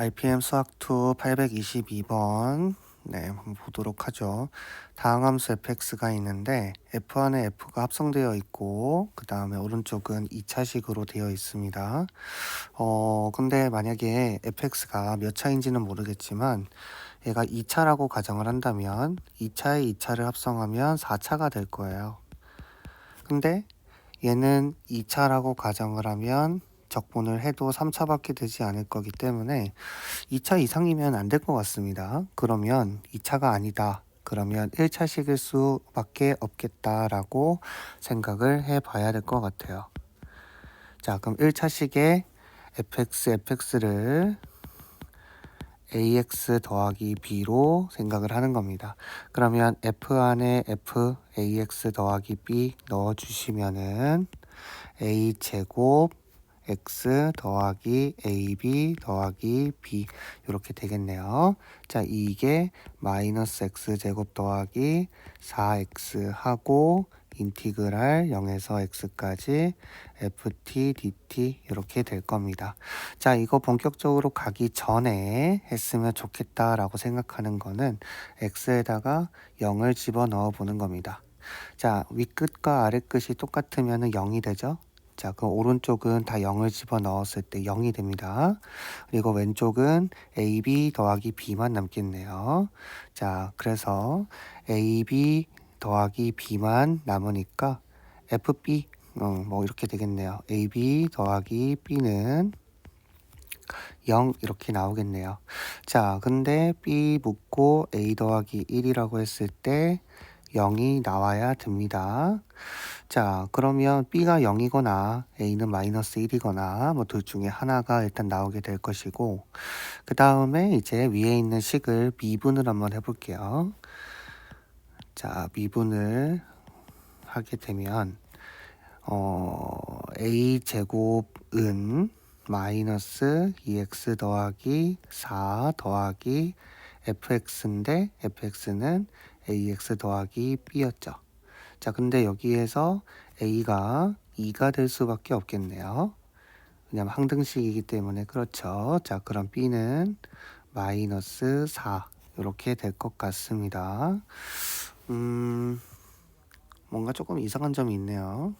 RPM 수학2 822번 네, 한번 보도록 하죠. 다음 함수 fx가 있는데 f 안에 f가 합성되어 있고 그 다음에 오른쪽은 2차식으로 되어 있습니다. 어 근데 만약에 fx가 몇 차인지는 모르겠지만 얘가 2차라고 가정을 한다면 2차에 2차를 합성하면 4차가 될 거예요. 근데 얘는 2차라고 가정을 하면 적분을 해도 3차밖에 되지 않을 거기 때문에 2차 이상이면 안 될 것 같습니다. 그러면 2차가 아니다. 그러면 1차식일 수밖에 없겠다라고 생각을 해 봐야 될 것 같아요. 자, 그럼 1차식에 fx, fx를 ax 더하기 b로 생각을 하는 겁니다. 그러면 f 안에 f ax 더하기 b 넣어 주시면은 a 제곱 x 더하기 ab 더하기 b 이렇게 되겠네요. 자, 이게 마이너스 x 제곱 더하기 4x 하고 인티그랄 0에서 x까지 ft dt 이렇게 될 겁니다. 자, 이거 본격적으로 가기 전에 했으면 좋겠다라고 생각하는 거는 x에다가 0을 집어 넣어 보는 겁니다. 자, 윗끝과 아랫끝이 똑같으면 0이 되죠? 자, 그럼 오른쪽은 다 0을 집어 넣었을 때 0이 됩니다. 그리고 왼쪽은 AB 더하기 B만 남겠네요. 자, 그래서 AB 더하기 B만 남으니까 FB, 어, 뭐 이렇게 되겠네요. AB 더하기 B는 0 이렇게 나오겠네요. 자, 근데 B 묻고 A 더하기 1이라고 했을 때 0이 나와야 됩니다. 자, 그러면 B가 0이거나 A는 마이너스 1이거나 뭐 둘 중에 하나가 일단 나오게 될 것이고, 그 다음에 이제 위에 있는 식을 미분을 한번 해볼게요. 자, 미분을 하게 되면, 어, A 제곱은 마이너스 2x 더하기 4 더하기 fx인데 fx는 ax 더하기 b였죠. 자, 근데 여기에서 a가 2가 될 수밖에 없겠네요. 왜냐면 항등식이기 때문에 그렇죠. 자, 그럼 b는 마이너스 4 이렇게 될 것 같습니다. 음, 뭔가 조금 이상한 점이 있네요.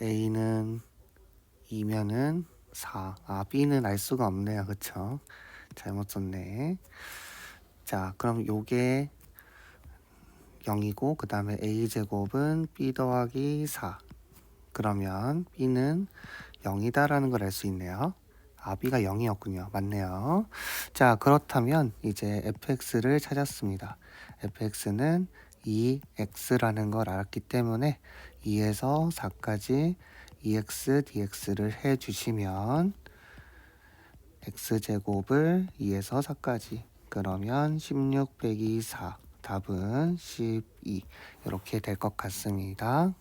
a는 2면은 4. 아, b는 알 수가 없네요. 그쵸? 잘못 썼네. 자, 그럼 요게 0이고 그 다음에 a제곱은 b 더하기 4. 그러면 b는 0이다라는 걸 알 수 있네요. 아, b가 0이었군요. 맞네요. 자, 그렇다면 이제 fx를 찾았습니다. fx는 2x라는 걸 알았기 때문에 2에서 4까지 2x dx를 해 주시면 x제곱을 2에서 4까지 그러면 16 빼기 4 답은 12 이렇게 될 것 같습니다.